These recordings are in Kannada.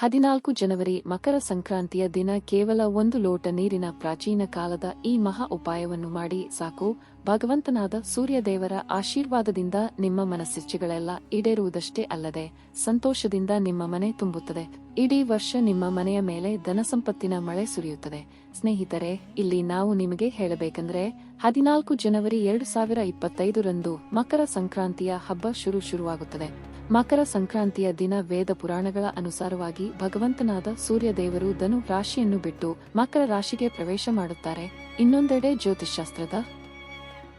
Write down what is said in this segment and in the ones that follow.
ಹದಿನಾಲ್ಕು ಜನವರಿ ಮಕರ ಸಂಕ್ರಾಂತಿಯ ದಿನ ಕೇವಲ ಒಂದು ಲೋಟ ನೀರಿನ ಪ್ರಾಚೀನ ಕಾಲದ ಈ ಮಹಾ ಉಪಾಯವನ್ನು ಮಾಡಿ ಸಾಕು. ಭಗವಂತನಾದ ಸೂರ್ಯದೇವರ ಆಶೀರ್ವಾದದಿಂದ ನಿಮ್ಮ ಮನಸ್ಸಿಚ್ಛೆಗಳೆಲ್ಲ ಈಡೇರುವುದಷ್ಟೇ ಅಲ್ಲದೆ ಸಂತೋಷದಿಂದ ನಿಮ್ಮ ಮನೆ ತುಂಬುತ್ತದೆ. ಇಡೀ ವರ್ಷ ನಿಮ್ಮ ಮನೆಯ ಮೇಲೆ ಧನಸಂಪತ್ತಿನ ಮಳೆ ಸುರಿಯುತ್ತದೆ. ಸ್ನೇಹಿತರೆ, ಇಲ್ಲಿ ನಾವು ನಿಮಗೆ ಹೇಳಬೇಕೆಂದ್ರೆ, ಹದಿನಾಲ್ಕು ಜನವರಿ ಎರಡು ಸಾವಿರ ಇಪ್ಪತ್ತೈದರಂದು ಮಕರ ಸಂಕ್ರಾಂತಿಯ ಹಬ್ಬ ಶುರು ಶುರುವಾಗುತ್ತದೆ. ಮಕರ ಸಂಕ್ರಾಂತಿಯ ದಿನ ವೇದ ಪುರಾಣಗಳ ಅನುಸಾರವಾಗಿ ಭಗವಂತನಾದ ಸೂರ್ಯದೇವರು ಧನು ರಾಶಿಯನ್ನು ಬಿಟ್ಟು ಮಕರ ರಾಶಿಗೆ ಪ್ರವೇಶ ಮಾಡುತ್ತಾರೆ. ಇನ್ನೊಂದೆಡೆ ಜ್ಯೋತಿಷ್ಶಾಸ್ತ್ರದ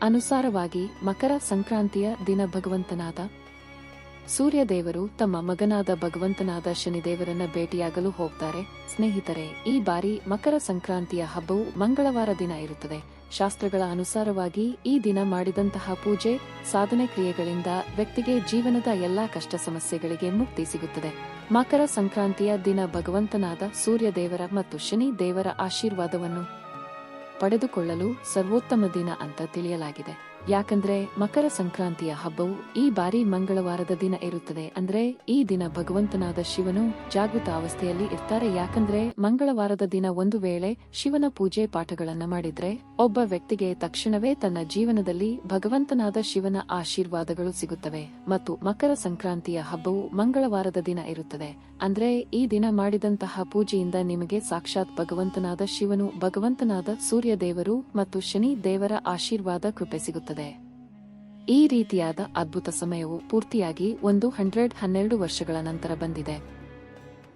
ಅನುಸಾರವಾಗಿ ಮಕರ ಸಂಕ್ರಾಂತಿಯ ದಿನ ಭಗವಂತನಾದ ಸೂರ್ಯದೇವರು ತಮ್ಮ ಮಗನಾದ ಭಗವಂತನಾದ ಶನಿದೇವರನ್ನ ಭೇಟಿಯಾಗಲು ಹೋಗ್ತಾರೆ. ಸ್ನೇಹಿತರೆ, ಈ ಬಾರಿ ಮಕರ ಸಂಕ್ರಾಂತಿಯ ಹಬ್ಬವು ಮಂಗಳವಾರ ದಿನ ಇರುತ್ತದೆ. ಶಾಸ್ತ್ರಗಳ ಅನುಸಾರವಾಗಿ ಈ ದಿನ ಮಾಡಿದಂತಹ ಪೂಜೆ ಸಾಧನೆ ಕ್ರಿಯೆಗಳಿಂದ ವ್ಯಕ್ತಿಗೆ ಜೀವನದ ಎಲ್ಲಾ ಕಷ್ಟ ಸಮಸ್ಯೆಗಳಿಗೆ ಮುಕ್ತಿ ಸಿಗುತ್ತದೆ. ಮಕರ ಸಂಕ್ರಾಂತಿಯ ದಿನ ಭಗವಂತನಾದ ಸೂರ್ಯ ದೇವರ ಮತ್ತು ಶನಿ ದೇವರ ಆಶೀರ್ವಾದವನ್ನು ಪಡೆದುಕೊಳ್ಳಲು ಸರ್ವೋತ್ತಮ ದಿನ ಅಂತ ತಿಳಿಯಲಾಗಿದೆ. ಯಾಕಂದ್ರೆ ಮಕರ ಸಂಕ್ರಾಂತಿಯ ಹಬ್ಬವು ಈ ಬಾರಿ ಮಂಗಳವಾರದ ದಿನ ಇರುತ್ತದೆ. ಅಂದ್ರೆ ಈ ದಿನ ಭಗವಂತನಾದ ಶಿವನು ಜಾಗೃತ ಅವಸ್ಥೆಯಲ್ಲಿ ಇರ್ತಾರೆ. ಯಾಕಂದ್ರೆ ಮಂಗಳವಾರದ ದಿನ ಒಂದು ವೇಳೆ ಶಿವನ ಪೂಜೆ ಪಾಠಗಳನ್ನ ಮಾಡಿದ್ರೆ ಒಬ್ಬ ವ್ಯಕ್ತಿಗೆ ತಕ್ಷಣವೇ ತನ್ನ ಜೀವನದಲ್ಲಿ ಭಗವಂತನಾದ ಶಿವನ ಆಶೀರ್ವಾದಗಳು ಸಿಗುತ್ತವೆ. ಮತ್ತು ಮಕರ ಸಂಕ್ರಾಂತಿಯ ಹಬ್ಬವು ಮಂಗಳವಾರದ ದಿನ ಇರುತ್ತದೆ. ಅಂದ್ರೆ ಈ ದಿನ ಮಾಡಿದಂತಹ ಪೂಜೆಯಿಂದ ನಿಮಗೆ ಸಾಕ್ಷಾತ್ ಭಗವಂತನಾದ ಶಿವನು ಭಗವಂತನಾದ ಸೂರ್ಯ ದೇವರು ಮತ್ತು ಶನಿ ದೇವರ ಆಶೀರ್ವಾದ ಕೃಪೆ ಸಿಗುತ್ತದೆ. ಈ ರೀತಿಯಾದ ಅದ್ಭುತ ಸಮಯವು ಪೂರ್ತಿಯಾಗಿ ಒಂದು ಹಂಡ್ರೆಡ್ ಹನ್ನೆರಡು ವರ್ಷಗಳ ನಂತರ ಬಂದಿದೆ.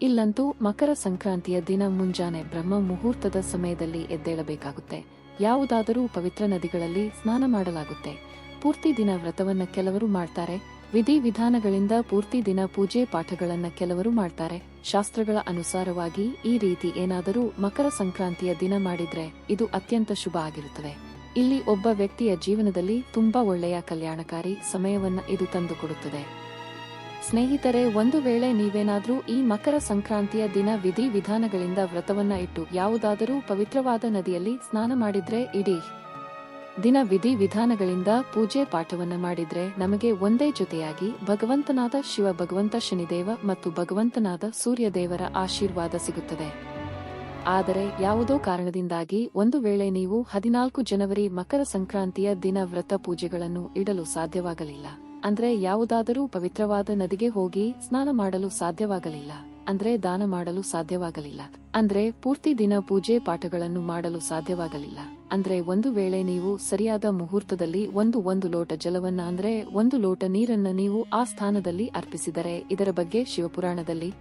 ಇಲ್ಲಂತೂ ಮಕರ ಸಂಕ್ರಾಂತಿಯ ದಿನ ಮುಂಜಾನೆ ಬ್ರಹ್ಮ ಮುಹೂರ್ತದ ಸಮಯದಲ್ಲಿ ಎದ್ದೇಳಬೇಕಾಗುತ್ತೆ. ಯಾವುದಾದರೂ ಪವಿತ್ರ ನದಿಗಳಲ್ಲಿ ಸ್ನಾನ ಮಾಡಲಾಗುತ್ತೆ. ಪೂರ್ತಿ ದಿನ ವ್ರತವನ್ನ ಕೆಲವರು ಮಾಡ್ತಾರೆ. ವಿಧಿ ವಿಧಾನಗಳಿಂದ ಪೂರ್ತಿ ದಿನ ಪೂಜೆ ಪಾಠಗಳನ್ನ ಕೆಲವರು ಮಾಡ್ತಾರೆ. ಶಾಸ್ತ್ರಗಳ ಅನುಸಾರವಾಗಿ ಈ ರೀತಿ ಏನಾದರೂ ಮಕರ ಸಂಕ್ರಾಂತಿಯ ದಿನ ಮಾಡಿದ್ರೆ ಇದು ಅತ್ಯಂತ ಶುಭ ಆಗಿರುತ್ತದೆ. ಇಲ್ಲಿ ಒಬ್ಬ ವ್ಯಕ್ತಿಯ ಜೀವನದಲ್ಲಿ ತುಂಬಾ ಒಳ್ಳೆಯ ಕಲ್ಯಾಣಕಾರಿ ಸಮಯವನ್ನ ಇದು ತಂದುಕೊಡುತ್ತದೆ ಸ್ನೇಹಿತರೆ, ಒಂದು ವೇಳೆ ನೀವೇನಾದರೂ ಈ ಮಕರ ಸಂಕ್ರಾಂತಿಯ ದಿನ ವಿಧಿ ವಿಧಾನಗಳಿಂದ ವ್ರತವನ್ನ ಇಟ್ಟು ಯಾವುದಾದರೂ ಪವಿತ್ರವಾದ ನದಿಯಲ್ಲಿ ಸ್ನಾನ ಮಾಡಿದ್ರೆ ಇಡೀ ದಿನ ವಿಧಿ ವಿಧಾನಗಳಿಂದ ಪೂಜೆ ಪಾಠವನ್ನ ಮಾಡಿದ್ರೆ ನಮಗೆ ಒಂದೇ ಜೊತೆಯಾಗಿ ಭಗವಂತನಾದ ಶಿವ ಭಗವಂತ ಶನಿದೇವ ಮತ್ತು ಭಗವಂತನಾದ ಸೂರ್ಯದೇವರ ಆಶೀರ್ವಾದ ಸಿಗುತ್ತದೆ. ಆದರೆ ಯಾವುದೋ ಕಾರಣದಿಂದಾಗಿ ಒಂದು ವೇಳೆ ನೀವು ಹದಿನಾಲ್ಕು ಜನವರಿ ಮಕರ ಸಂಕ್ರಾಂತಿಯ ದಿನ ವ್ರತ ಪೂಜೆಗಳನ್ನು ಇಡಲು ಸಾಧ್ಯವಾಗಲಿಲ್ಲ. ಅಂದ್ರೆ ಯಾವುದಾದರೂ ಪವಿತ್ರವಾದ ನದಿಗೆ ಹೋಗಿ ಸ್ನಾನ ಮಾಡಲು ಸಾಧ್ಯವಾಗಲಿಲ್ಲ. ಅಂದ್ರೆ ದಾನ ಮಾಡಲು ಸಾಧ್ಯವಾಗಲಿಲ್ಲ. ಅಂದ್ರೆ ಪೂರ್ತಿ ದಿನ ಪೂಜೆ ಪಾಠಗಳನ್ನು ಮಾಡಲು ಸಾಧ್ಯವಾಗಲಿಲ್ಲ. ಅಂದ್ರೆ ಒಂದು ವೇಳೆ ನೀವು ಸರಿಯಾದ ಮುಹೂರ್ತದಲ್ಲಿ ಒಂದು ಒಂದು ಲೋಟ ಜಲವನ್ನ ಅಂದ್ರೆ ಒಂದು ಲೋಟ ನೀರನ್ನ ನೀವು ಆ ಸ್ಥಾನದಲ್ಲಿ ಅರ್ಪಿಸಿದರೆ ಇದರ ಬಗ್ಗೆ ಶಿವಪುರಾಣದಲ್ಲಿ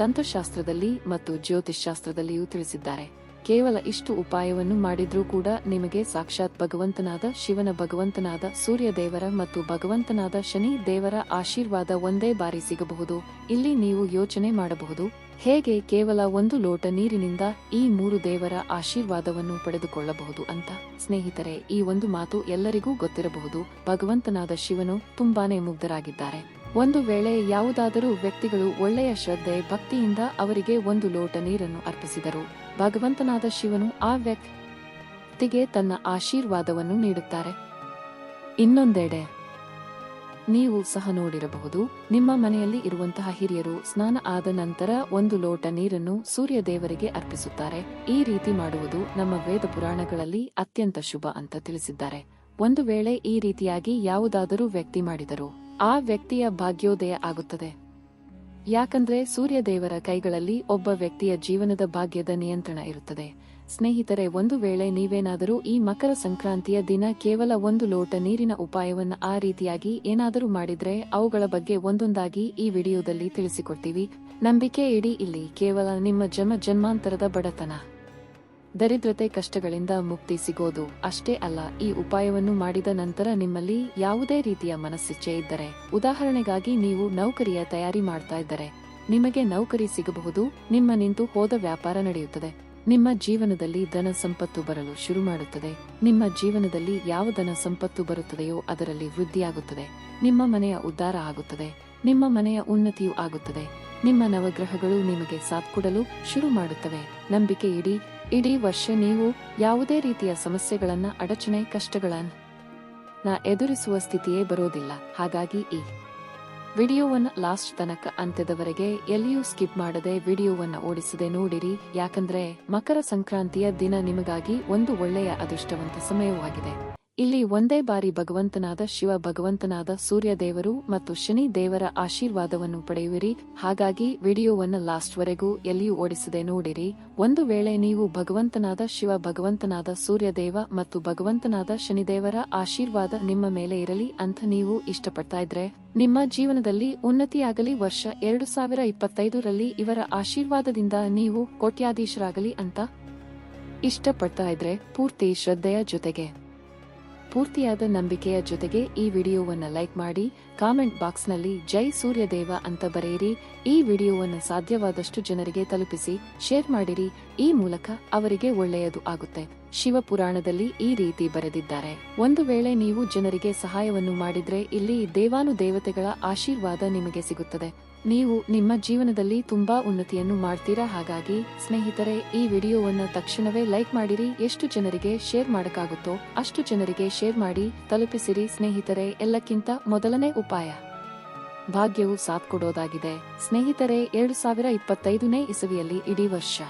ತಂತ್ರಶಾಸ್ತ್ರದಲ್ಲಿ ಮತ್ತು ಜ್ಯೋತಿಷ್ಶಾಸ್ತ್ರದಲ್ಲಿಯೂ ತಿಳಿಸಿದ್ದಾರೆ. ಕೇವಲ ಇಷ್ಟು ಉಪಾಯವನ್ನು ಮಾಡಿದ್ರೂ ಕೂಡ ನಿಮಗೆ ಸಾಕ್ಷಾತ್ ಭಗವಂತನಾದ ಶಿವನ ಭಗವಂತನಾದ ಸೂರ್ಯ ದೇವರ ಮತ್ತು ಭಗವಂತನಾದ ಶನಿ ದೇವರ ಆಶೀರ್ವಾದ ಒಂದೇ ಬಾರಿ ಸಿಗಬಹುದು. ಇಲ್ಲಿ ನೀವು ಯೋಚನೆ ಮಾಡಬಹುದು, ಹೇಗೆ ಕೇವಲ ಒಂದು ಲೋಟ ನೀರಿನಿಂದ ಈ ಮೂರು ದೇವರ ಆಶೀರ್ವಾದವನ್ನು ಪಡೆದುಕೊಳ್ಳಬಹುದು ಅಂತ. ಸ್ನೇಹಿತರೆ, ಈ ಒಂದು ಮಾತು ಎಲ್ಲರಿಗೂ ಗೊತ್ತಿರಬಹುದು. ಭಗವಂತನಾದ ಶಿವನು ತುಂಬಾನೇ ಮುಗ್ಧರಾಗಿದ್ದಾರೆ. ಒಂದು ವೇಳೆ ಯಾವುದಾದರೂ ವ್ಯಕ್ತಿಗಳು ಒಳ್ಳೆಯ ಶ್ರದ್ಧೆ, ಭಕ್ತಿಯಿಂದ ಅವರಿಗೆ ಒಂದು ಲೋಟ ನೀರನ್ನು ಅರ್ಪಿಸಿದರು. ಭಗವಂತನಾದ ಶಿವನು ಆ ವ್ಯಕ್ತಿಗೆ ತನ್ನ ಆಶೀರ್ವಾದವನ್ನು ನೀಡುತ್ತಾರೆ. ಇನ್ನೊಂದೆಡೆ, ನೀವು ಸಹ ನೋಡಿರಬಹುದು, ನಿಮ್ಮ ಮನೆಯಲ್ಲಿ ಇರುವಂತಹ ಹಿರಿಯರು ಸ್ನಾನ ಆದ ನಂತರ ಒಂದು ಲೋಟ ನೀರನ್ನು ಸೂರ್ಯ ದೇವರಿಗೆ ಅರ್ಪಿಸುತ್ತಾರೆ. ಈ ರೀತಿ ಮಾಡುವುದು ನಮ್ಮ ವೇದ ಪುರಾಣಗಳಲ್ಲಿ ಅತ್ಯಂತ ಶುಭ ಅಂತ ತಿಳಿಸಿದ್ದಾರೆ. ಒಂದು ವೇಳೆ ಈ ರೀತಿಯಾಗಿ ಯಾವುದಾದರೂ ವ್ಯಕ್ತಿ ಮಾಡಿದರು ಆ ವ್ಯಕ್ತಿಯ ಭಾಗ್ಯೋದಯ ಆಗುತ್ತದೆ. ಯಾಕಂದ್ರೆ ಸೂರ್ಯದೇವರ ಕೈಗಳಲ್ಲಿ ಒಬ್ಬ ವ್ಯಕ್ತಿಯ ಜೀವನದ ಭಾಗ್ಯದ ನಿಯಂತ್ರಣ ಇರುತ್ತದೆ. ಸ್ನೇಹಿತರೆ, ಒಂದು ವೇಳೆ ನೀವೇನಾದರೂ ಈ ಮಕರ ಸಂಕ್ರಾಂತಿಯ ದಿನ ಕೇವಲ ಒಂದು ಲೋಟ ನೀರಿನ ಉಪಾಯವನ್ನು ಆ ರೀತಿಯಾಗಿ ಏನಾದರೂ ಮಾಡಿದ್ರೆ ಅವುಗಳ ಬಗ್ಗೆ ಒಂದೊಂದಾಗಿ ಈ ವಿಡಿಯೋದಲ್ಲಿ ತಿಳಿಸಿಕೊಡ್ತೀವಿ. ನಂಬಿಕೆ ಇಡೀ, ಇಲ್ಲಿ ಕೇವಲ ನಿಮ್ಮ ಜನ್ಮ ಜನ್ಮಾಂತರದ ಬಡತನ. ದರಿದ್ರತೆ ಕಷ್ಟಗಳಿಂದ ಮುಕ್ತಿ ಸಿಗೋದು ಅಷ್ಟೇ ಅಲ್ಲ, ಈ ಉಪಾಯವನ್ನು ಮಾಡಿದ ನಂತರ ನಿಮ್ಮಲ್ಲಿ ಯಾವುದೇ ರೀತಿಯ ಮನಸ್ಸಿಚ್ಛೆ ಇದ್ದರೆ, ಉದಾಹರಣೆಗಾಗಿ ನೀವು ನೌಕರಿಯ ತಯಾರಿ ಮಾಡ್ತಾ ಇದ್ದರೆ, ನಿಮಗೆ ನೌಕರಿ ಸಿಗಬಹುದು, ನಿಮ್ಮ ನಿಂತು ಹೋದ ವ್ಯಾಪಾರ ನಡೆಯುತ್ತದೆ, ನಿಮ್ಮ ಜೀವನದಲ್ಲಿ ಧನ ಸಂಪತ್ತು ಬರಲು ಶುರು ಮಾಡುತ್ತದೆ, ನಿಮ್ಮ ಜೀವನದಲ್ಲಿ ಯಾವ ಧನ ಸಂಪತ್ತು ಬರುತ್ತದೆಯೋ ಅದರಲ್ಲಿ ವೃದ್ಧಿಯಾಗುತ್ತದೆ, ನಿಮ್ಮ ಮನೆಯ ಉದ್ಧಾರ ಆಗುತ್ತದೆ, ನಿಮ್ಮ ಮನೆಯ ಉನ್ನತಿಯೂ ಆಗುತ್ತದೆ, ನಿಮ್ಮ ನವಗ್ರಹಗಳು ನಿಮಗೆ ಸಾಥ್ ಕೊಡಲು ಶುರು ಮಾಡುತ್ತವೆ, ನಂಬಿಕೆ ಇಡೀ ಇಡೀ ವರ್ಷ ನೀವು ಯಾವುದೇ ರೀತಿಯ ಸಮಸ್ಯೆಗಳನ್ನ, ಅಡಚಣೆ, ಕಷ್ಟಗಳನ್ನ ಎದುರಿಸುವ ಸ್ಥಿತಿಯೇ ಬರೋದಿಲ್ಲ. ಹಾಗಾಗಿ ಈ ವಿಡಿಯೋವನ್ನ ಲಾಸ್ಟ್ ತನಕ ಅಂತ್ಯದವರೆಗೆ ಎಲ್ಲಿಯೂ ಸ್ಕಿಪ್ ಮಾಡದೆ ವಿಡಿಯೋವನ್ನ ಓಡಿಸದೆ ನೋಡಿರಿ. ಯಾಕಂದ್ರೆ ಮಕರ ಸಂಕ್ರಾಂತಿಯ ದಿನ ನಿಮಗಾಗಿ ಒಂದು ಒಳ್ಳೆಯ ಅದೃಷ್ಟವಂತ ಸಮಯವಾಗಿದೆ. ಇಲ್ಲಿ ಒಂದೇ ಬಾರಿ ಭಗವಂತನಾದ ಶಿವ ಭಗವಂತನಾದ ಸೂರ್ಯ ದೇವರು ಮತ್ತು ಶನಿ ದೇವರ ಆಶೀರ್ವಾದವನ್ನು ಪಡೆಯುವಿರಿ. ಹಾಗಾಗಿ ವಿಡಿಯೋವನ್ನು ಲಾಸ್ಟ್ವರೆಗೂ ಎಲ್ಲಿಯೂ ಓಡಿಸದೆ ನೋಡಿರಿ. ಒಂದು ವೇಳೆ ನೀವು ಭಗವಂತನಾದ ಶಿವ ಭಗವಂತನಾದ ಸೂರ್ಯ ದೇವ ಮತ್ತು ಭಗವಂತನಾದ ಶನಿದೇವರ ಆಶೀರ್ವಾದ ನಿಮ್ಮ ಮೇಲೆ ಇರಲಿ ಅಂತ ನೀವು ಇಷ್ಟಪಡ್ತಾ ಇದ್ರೆ, ನಿಮ್ಮ ಜೀವನದಲ್ಲಿ ಉನ್ನತಿಯಾಗಲಿ. ವರ್ಷ ಎರಡು ಸಾವಿರ ಇಪ್ಪತ್ತೈದರಲ್ಲಿ ಇವರ ಆಶೀರ್ವಾದದಿಂದ ನೀವು ಕೋಟ್ಯಾಧೀಶರಾಗಲಿ ಅಂತ ಇಷ್ಟಪಡ್ತಾ ಇದ್ರೆ ಪೂರ್ತಿ ಶ್ರದ್ಧೆಯ ಜೊತೆಗೆ. ಪೂರ್ತಿಯಾದ ನಂಬಿಕೆಯ ಜೊತೆಗೆ ಈ ವಿಡಿಯೋವನ್ನ ಲೈಕ್ ಮಾಡಿ, ಕಾಮೆಂಟ್ ಬಾಕ್ಸ್ನಲ್ಲಿ ಜೈ ಸೂರ್ಯದೇವ ಅಂತ ಬರೆಯಿರಿ. ಈ ವಿಡಿಯೋವನ್ನು ಸಾಧ್ಯವಾದಷ್ಟು ಜನರಿಗೆ ತಲುಪಿಸಿ, ಶೇರ್ ಮಾಡಿರಿ. ಈ ಮೂಲಕ ಅವರಿಗೆ ಒಳ್ಳೆಯದು ಆಗುತ್ತೆ. ಶಿವಪುರಾಣದಲ್ಲಿ ಈ ರೀತಿ ಬರೆದಿದ್ದಾರೆ. ಒಂದು ವೇಳೆ ನೀವು ಜನರಿಗೆ ಸಹಾಯವನ್ನು ಮಾಡಿದ್ರೆ ಇಲ್ಲಿ ದೇವಾನು ದೇವತೆಗಳ ಆಶೀರ್ವಾದ ನಿಮಗೆ ಸಿಗುತ್ತದೆ. ನೀವು ನಿಮ್ಮ ಜೀವನದಲ್ಲಿ ತುಂಬಾ ಉನ್ನತಿಯನ್ನು ಮಾಡ್ತೀರಾ? ಹಾಗಾಗಿ ಸ್ನೇಹಿತರೆ, ಈ ವಿಡಿಯೋವನ್ನು ತಕ್ಷಣವೇ ಲೈಕ್ ಮಾಡಿರಿ. ಎಷ್ಟು ಜನರಿಗೆ ಶೇರ್ ಮಾಡಕ್ಕಾಗುತ್ತೋ ಅಷ್ಟು ಜನರಿಗೆ ಶೇರ್ ಮಾಡಿ ತಲುಪಿಸಿರಿ ಸ್ನೇಹಿತರೆ. ಎಲ್ಲಕ್ಕಿಂತ ಮೊದಲನೇ ಉಪಾಯ. ಭಾಗ್ಯವು ಸಾಥ್ ಕೊಡೋದಾಗಿದೆ. ಸ್ನೇಹಿತರೆ, ಎರಡು ಸಾವಿರ ಇಪ್ಪತ್ತೈದನೇ ಇಸವಿಯಲ್ಲಿ ಇಡೀ ವರ್ಷ.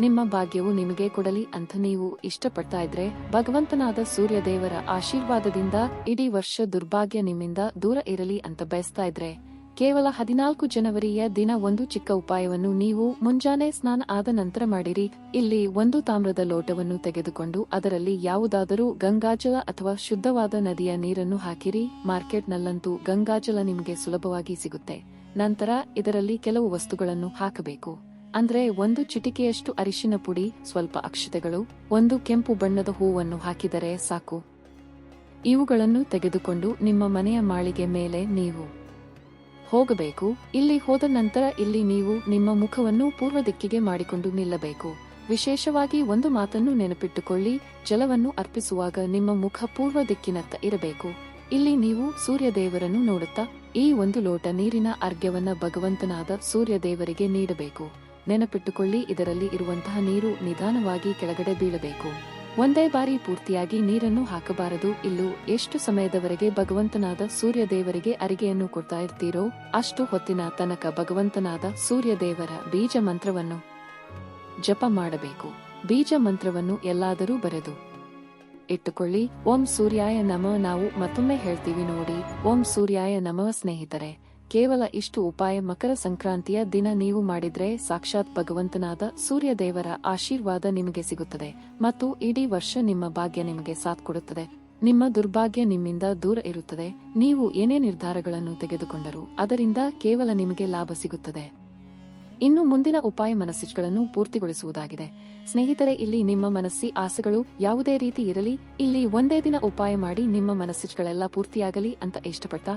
ನಿಮ್ಮ ಭಾಗ್ಯವು ನಿಮಗೆ ಕೊಡಲಿ ಅಂತ ನೀವು ಇಷ್ಟಪಡ್ತಾ ಇದ್ರೆ, ಭಗವಂತನಾದ ಸೂರ್ಯ ದೇವರ ಆಶೀರ್ವಾದದಿಂದ ಇಡೀ ವರ್ಷ ದುರ್ಭಾಗ್ಯ ನಿಮ್ಮಿಂದ ದೂರ ಇರಲಿ ಅಂತ ಬಯಸ್ತಾ ಇದ್ರೆ ಕೇವಲ ಹದಿನಾಲ್ಕು ಜನವರಿಯ ದಿನ ಒಂದು ಚಿಕ್ಕ ಉಪಾಯವನ್ನು ನೀವು ಮುಂಜಾನೆ ಸ್ನಾನ ಆದ ನಂತರ ಮಾಡಿರಿ. ಇಲ್ಲಿ ಒಂದು ತಾಮ್ರದ ಲೋಟವನ್ನು ತೆಗೆದುಕೊಂಡು ಅದರಲ್ಲಿ ಯಾವುದಾದರೂ ಗಂಗಾಜಲ ಅಥವಾ ಶುದ್ಧವಾದ ನದಿಯ ನೀರನ್ನು ಹಾಕಿರಿ. ಮಾರ್ಕೆಟ್ನಲ್ಲಂತೂ ಗಂಗಾಜಲ ನಿಮಗೆ ಸುಲಭವಾಗಿ ಸಿಗುತ್ತೆ. ನಂತರ ಇದರಲ್ಲಿ ಕೆಲವು ವಸ್ತುಗಳನ್ನು ಹಾಕಬೇಕು. ಅಂದ್ರೆ ಒಂದು ಚಿಟಿಕೆಯಷ್ಟು ಅರಿಶಿನ ಪುಡಿ, ಸ್ವಲ್ಪ ಅಕ್ಷತೆಗಳು, ಒಂದು ಕೆಂಪು ಬಣ್ಣದ ಹೂವನ್ನು ಹಾಕಿದರೆ ಸಾಕು. ಇವುಗಳನ್ನು ತೆಗೆದುಕೊಂಡು ನಿಮ್ಮ ಮನೆಯ ಮಾಳಿಗೆ ಮೇಲೆ ನೀವು ಹೋಗಬೇಕು, ಇಲ್ಲಿ ಹೋದ ನಂತರ ಇಲ್ಲಿ ನೀವು ನಿಮ್ಮ ಮುಖವನ್ನು ಪೂರ್ವ ದಿಕ್ಕಿಗೆ ಮಾಡಿಕೊಂಡು ನಿಲ್ಲಬೇಕು. ವಿಶೇಷವಾಗಿ ಒಂದು ಮಾತನ್ನು ನೆನಪಿಟ್ಟುಕೊಳ್ಳಿ, ಜಲವನ್ನು ಅರ್ಪಿಸುವಾಗ ನಿಮ್ಮ ಮುಖ ಪೂರ್ವ ದಿಕ್ಕಿನತ್ತ ಇರಬೇಕು. ಇಲ್ಲಿ ನೀವು ಸೂರ್ಯದೇವರನ್ನು ನೋಡುತ್ತಾ, ಈ ಒಂದು ಲೋಟ ನೀರಿನ ಅರ್ಘ್ಯವನ್ನ ಭಗವಂತನಾದ ಸೂರ್ಯದೇವರಿಗೆ ನೀಡಬೇಕು. ನೆನಪಿಟ್ಟುಕೊಳ್ಳಿ, ಇದರಲ್ಲಿ ಇರುವಂತಹ ನೀರು ನಿಧಾನವಾಗಿ ಕೆಳಗಡೆ ಬೀಳಬೇಕು. ಒಂದೇ ಬಾರಿ ಪೂರ್ತಿಯಾಗಿ ನೀರನ್ನು ಹಾಕಬಾರದು. ಇಲ್ಲೂ ಎಷ್ಟು ಸಮಯದವರೆಗೆ ಭಗವಂತನಾದ ಸೂರ್ಯ ದೇವರಿಗೆ ಅರಿಗೆಯನ್ನು ಕೊಡ್ತಾ ಇರ್ತೀರೋ, ಅಷ್ಟು ಹೊತ್ತಿನ ತನಕ ಭಗವಂತನಾದ ಸೂರ್ಯ ದೇವರ ಬೀಜ ಮಂತ್ರವನ್ನು ಜಪ ಮಾಡಬೇಕು. ಬೀಜ ಮಂತ್ರವನ್ನು ಎಲ್ಲಾದರೂ ಬರೆದು ಇಟ್ಟುಕೊಳ್ಳಿ. ಓಂ ಸೂರ್ಯಾಯ ನಮ. ನಾವು ಮತ್ತೊಮ್ಮೆ ಹೇಳ್ತೀವಿ ನೋಡಿ. ಓಂ ಸೂರ್ಯಾಯ ನಮ ಸ್ನೇಹಿತರೆ. ಕೇವಲ ಇಷ್ಟು ಉಪಾಯ ಮಕರ ಸಂಕ್ರಾಂತಿಯ ದಿನ ನೀವು ಮಾಡಿದ್ರೆ ಸಾಕ್ಷಾತ್ ಭಗವಂತನಾದ ಸೂರ್ಯದೇವರ ಆಶೀರ್ವಾದ ನಿಮಗೆ ಸಿಗುತ್ತದೆ ಮತ್ತು ಇಡೀ ವರ್ಷ ನಿಮ್ಮ ಭಾಗ್ಯ ನಿಮಗೆ ಸಾಥ್ ಕೊಡುತ್ತದೆ. ನಿಮ್ಮ ದುರ್ಭಾಗ್ಯ ನಿಮ್ಮಿಂದ ದೂರ ಇರುತ್ತದೆ. ನೀವು ಏನೇ ನಿರ್ಧಾರಗಳನ್ನು ತೆಗೆದುಕೊಂಡರೂ ಅದರಿಂದ ಕೇವಲ ನಿಮಗೆ ಲಾಭ ಸಿಗುತ್ತದೆ. ಇನ್ನು ಮುಂದಿನ ಉಪಾಯ ಮನಸ್ಸಿಗಳನ್ನು ಪೂರ್ತಿಗೊಳಿಸುವುದಾಗಿದೆ. ಸ್ನೇಹಿತರೆ, ಇಲ್ಲಿ ನಿಮ್ಮ ಮನಸ್ಸಿ ಆಸೆಗಳು ಯಾವುದೇ ರೀತಿ ಇರಲಿ, ಇಲ್ಲಿ ಒಂದೇ ದಿನ ಉಪಾಯ ಮಾಡಿ ನಿಮ್ಮ ಮನಸ್ಸಿಗಳೆಲ್ಲ ಪೂರ್ತಿಯಾಗಲಿ ಅಂತ ಇಷ್ಟಪಡ್ತಾ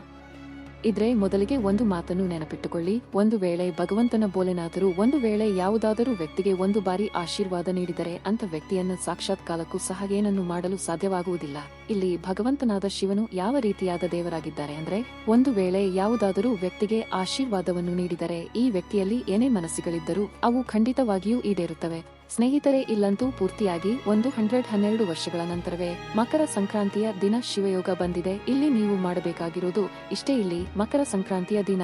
ಇದ್ರೆ ಮೊದಲಿಗೆ ಒಂದು ಮಾತನ್ನು ನೆನಪಿಟ್ಟುಕೊಳ್ಳಿ. ಒಂದು ವೇಳೆ ಭಗವಂತನ ಬೋಲೆನಾದರೂ, ಒಂದು ವೇಳೆ ಯಾವುದಾದರೂ ವ್ಯಕ್ತಿಗೆ ಒಂದು ಬಾರಿ ಆಶೀರ್ವಾದ ನೀಡಿದರೆ ಅಂತ ವ್ಯಕ್ತಿಯನ್ನ ಸಾಕ್ಷಾತ್ಕಾಲಕ್ಕೂ ಸಹ ಏನನ್ನು ಮಾಡಲು ಸಾಧ್ಯವಾಗುವುದಿಲ್ಲ. ಇಲ್ಲಿ ಭಗವಂತನಾದ ಶಿವನು ಯಾವ ರೀತಿಯಾದ ದೇವರಾಗಿದ್ದಾರೆ ಅಂದ್ರೆ, ಒಂದು ವೇಳೆ ಯಾವುದಾದರೂ ವ್ಯಕ್ತಿಗೆ ಆಶೀರ್ವಾದವನ್ನು ನೀಡಿದರೆ, ಈ ವ್ಯಕ್ತಿಯಲ್ಲಿ ಏನೇ ಮನಸ್ಸುಗಳಿದ್ದರೂ ಅವು ಖಂಡಿತವಾಗಿಯೂ ಈಡೇರುತ್ತವೆ. ಸ್ನೇಹಿತರೆ, ಇಲ್ಲಂತೂ ಪೂರ್ತಿಯಾಗಿ ಒಂದು ಹಂಡ್ರೆಡ್ ಹನ್ನೆರಡು ವರ್ಷಗಳ ನಂತರವೇ ಮಕರ ಸಂಕ್ರಾಂತಿಯ ದಿನ ಶಿವಯೋಗ ಬಂದಿದೆ. ಇಲ್ಲಿ ನೀವು ಮಾಡಬೇಕಾಗಿರುವುದು ಇಷ್ಟೇ, ಇಲ್ಲಿ ಮಕರ ಸಂಕ್ರಾಂತಿಯ ದಿನ.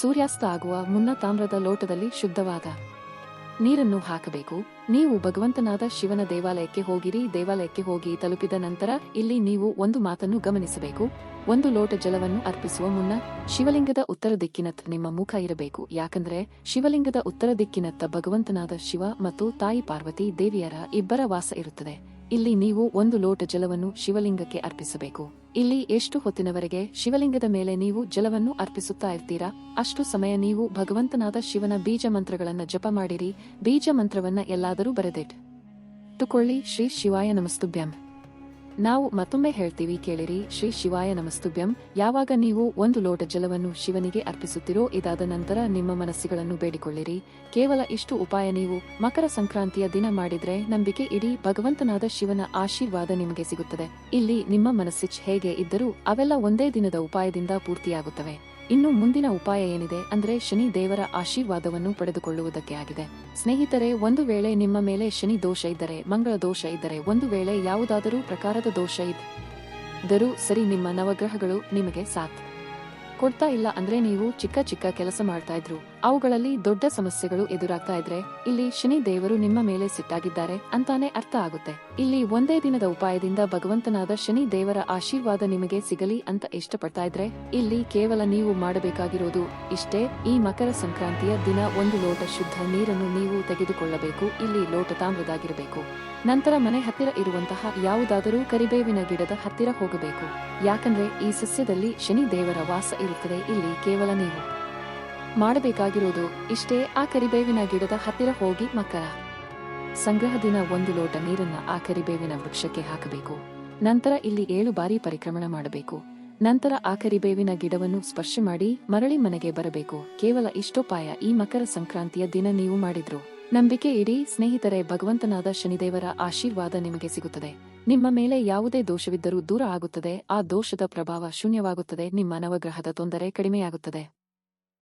ಸೂರ್ಯಾಸ್ತ ಆಗುವ ಮುನ್ನ ತಾಮ್ರದ ಲೋಟದಲ್ಲಿ ಶುದ್ಧವಾದ ನೀರನ್ನು ಹಾಕಬೇಕು. ನೀವು ಭಗವಂತನಾದ ಶಿವನ ದೇವಾಲಯಕ್ಕೆ ಹೋಗಿರಿ. ದೇವಾಲಯಕ್ಕೆ ಹೋಗಿ ತಲುಪಿದ ನಂತರ ಇಲ್ಲಿ ನೀವು ಒಂದು ಮಾತನ್ನು ಗಮನಿಸಬೇಕು. ಒಂದು ಲೋಟ ಜಲವನ್ನು ಅರ್ಪಿಸುವ ಮುನ್ನ ಶಿವಲಿಂಗದ ಉತ್ತರ ದಿಕ್ಕಿನತ್ತ ನಿಮ್ಮ ಮುಖ ಇರಬೇಕು. ಯಾಕಂದ್ರೆ ಶಿವಲಿಂಗದ ಉತ್ತರ ದಿಕ್ಕಿನತ್ತ ಭಗವಂತನಾದ ಶಿವ ಮತ್ತು ತಾಯಿ ಪಾರ್ವತಿ ದೇವಿಯರ ಇಬ್ಬರ ವಾಸ ಇರುತ್ತದೆ. ಇಲ್ಲಿ ನೀವು ಒಂದು ಲೋಟ ಜಲವನ್ನು ಶಿವಲಿಂಗಕ್ಕೆ ಅರ್ಪಿಸಬೇಕು. ಇಲ್ಲಿ ಎಷ್ಟು ಹೊತ್ತಿನವರೆಗೆ ಶಿವಲಿಂಗದ ಮೇಲೆ ನೀವು ಜಲವನ್ನು ಅರ್ಪಿಸುತ್ತಾ ಇರ್ತೀರಾ? ಅಷ್ಟು ಸಮಯ ನೀವು ಭಗವಂತನಾದ ಶಿವನ ಬೀಜ ಮಂತ್ರಗಳನ್ನು ಜಪ ಮಾಡಿರಿ. ಬೀಜ ಮಂತ್ರವನ್ನ ಎಲ್ಲಾದರೂ ಬರೆದಿಟ್ಟುಕೊಳ್ಳಿ ಶ್ರೀ ಶಿವಾಯ ನಮಸ್ತುಭ್ಯಂ. ನಾವು ಮತ್ತೊಮ್ಮೆ ಹೇಳ್ತೀವಿ ಕೇಳಿರಿ, ಶ್ರೀ ಶಿವಾಯ ನಮಸ್ತುಭ್ಯಂ. ಯಾವಾಗ ನೀವು ಒಂದು ಲೋಟ ಜಲವನ್ನು ಶಿವನಿಗೆ ಅರ್ಪಿಸುತ್ತಿರೋ ಇದಾದ ನಂತರ ನಿಮ್ಮ ಮನಸ್ಸುಗಳನ್ನು ಬೇಡಿಕೊಳ್ಳಿರಿ. ಕೇವಲ ಇಷ್ಟು ಉಪಾಯ ನೀವು ಮಕರ ಸಂಕ್ರಾಂತಿಯ ದಿನ ಮಾಡಿದ್ರೆ ನಂಬಿಕೆ ಇಡೀ ಭಗವಂತನಾದ ಶಿವನ ಆಶೀರ್ವಾದ ನಿಮಗೆ ಸಿಗುತ್ತದೆ. ಇಲ್ಲಿ ನಿಮ್ಮ ಮನಸ್ಸಿಚ್ ಹೇಗೆ ಇದ್ದರೂ ಅವೆಲ್ಲ ಒಂದೇ ದಿನದ ಉಪಾಯದಿಂದ ಪೂರ್ತಿಯಾಗುತ್ತವೆ. ಇನ್ನು ಮುಂದಿನ ಉಪಾಯ ಏನಿದೆ ಅಂದ್ರೆ ಶನಿ ದೇವರ ಆಶೀರ್ವಾದವನ್ನು ಪಡೆದುಕೊಳ್ಳುವುದಕ್ಕೆ ಆಗಿದೆ. ಸ್ನೇಹಿತರೆ, ಒಂದು ವೇಳೆ ನಿಮ್ಮ ಮೇಲೆ ಶನಿ ದೋಷ ಇದ್ದರೆ, ಮಂಗಳ ದೋಷ ಇದ್ದರೆ, ಒಂದು ವೇಳೆ ಯಾವುದಾದರೂ ಪ್ರಕಾರದ ದೋಷ ಇದ್ದರೂ ಸರಿ, ನಿಮ್ಮ ನವಗ್ರಹಗಳು ನಿಮಗೆ ಸಾಥ್ ಕೊಡ್ತಾ ಇಲ್ಲ ಅಂದ್ರೆ ನೀವು ಚಿಕ್ಕ ಚಿಕ್ಕ ಕೆಲಸ ಮಾಡ್ತಾ ಇದ್ರು. ಅವುಗಳಲ್ಲಿ ದೊಡ್ಡ ಸಮಸ್ಯೆಗಳು ಎದುರಾಗ್ತಾ ಇದ್ರೆ, ಇಲ್ಲಿ ಶನಿ ದೇವರು ನಿಮ್ಮ ಮೇಲೆ ಸಿಟ್ಟಾಗಿದ್ದಾರೆ ಅಂತಾನೆ ಅರ್ಥ ಆಗುತ್ತೆ. ಇಲ್ಲಿ ಒಂದೇ ದಿನದ ಉಪಾಯದಿಂದ ಭಗವಂತನಾದ ಶನಿ ದೇವರ ಆಶೀರ್ವಾದ ನಿಮಗೆ ಸಿಗಲಿ ಅಂತ ಇಷ್ಟಪಡ್ತಾ ಇದ್ರೆ, ಇಲ್ಲಿ ಕೇವಲ ನೀವು ಮಾಡಬೇಕಾಗಿರೋದು ಇಷ್ಟೇ, ಈ ಮಕರ ಸಂಕ್ರಾಂತಿಯ ದಿನ ಒಂದು ಲೋಟ ಶುದ್ಧ ನೀರನ್ನು ನೀವು ತೆಗೆದುಕೊಳ್ಳಬೇಕು, ಇಲ್ಲಿ ಲೋಟ ತಾಮ್ರದಾಗಿರಬೇಕು ನಂತರ ಮನೆ ಹತ್ತಿರ ಇರುವಂತಹ ಯಾವುದಾದರೂ ಕರಿಬೇವಿನ ಗಿಡದ ಹತ್ತಿರ ಹೋಗಬೇಕು. ಯಾಕಂದ್ರೆ ಈ ಸಸ್ಯದಲ್ಲಿ ಶನಿ ದೇವರ ವಾಸ ಇರುತ್ತದೆ, ಇಲ್ಲಿ ಕೇವಲ ನೀವು. ಮಾಡಬೇಕಾಗಿರೋದು ಇಷ್ಟೇ ಆ ಕರಿಬೇವಿನ ಗಿಡದ ಹತ್ತಿರ ಹೋಗಿ ಮಕರ ಸಂಗ್ರಹ ದಿನ ಒಂದು ಲೋಟ ನೀರನ್ನ ಆ ಕರಿಬೇವಿನ ವೃಕ್ಷಕ್ಕೆ ಹಾಕಬೇಕು. ನಂತರ ಇಲ್ಲಿ ಏಳು ಬಾರಿ ಪರಿಕ್ರಮಣ ಮಾಡಬೇಕು. ನಂತರ ಆ ಕರಿಬೇವಿನ ಗಿಡವನ್ನು ಸ್ಪರ್ಶ ಮಾಡಿ ಮರಳಿ ಮನೆಗೆ ಬರಬೇಕು. ಕೇವಲ ಇಷ್ಟೋಪಾಯ ಈ ಮಕರ ಸಂಕ್ರಾಂತಿಯ ದಿನ ನೀವು ಮಾಡಿದ್ರು. ನಂಬಿಕೆ ಇಡೀ ಸ್ನೇಹಿತರೆ, ಭಗವಂತನಾದ ಶನಿದೇವರ ಆಶೀರ್ವಾದ ನಿಮಗೆ ಸಿಗುತ್ತದೆ. ನಿಮ್ಮ ಮೇಲೆ ಯಾವುದೇ ದೋಷವಿದ್ದರೂ ದೂರ ಆಗುತ್ತದೆ. ಆ ದೋಷದ ಪ್ರಭಾವ ಶೂನ್ಯವಾಗುತ್ತದೆ. ನಿಮ್ಮ ನವಗ್ರಹದ ತೊಂದರೆ ಕಡಿಮೆಯಾಗುತ್ತದೆ.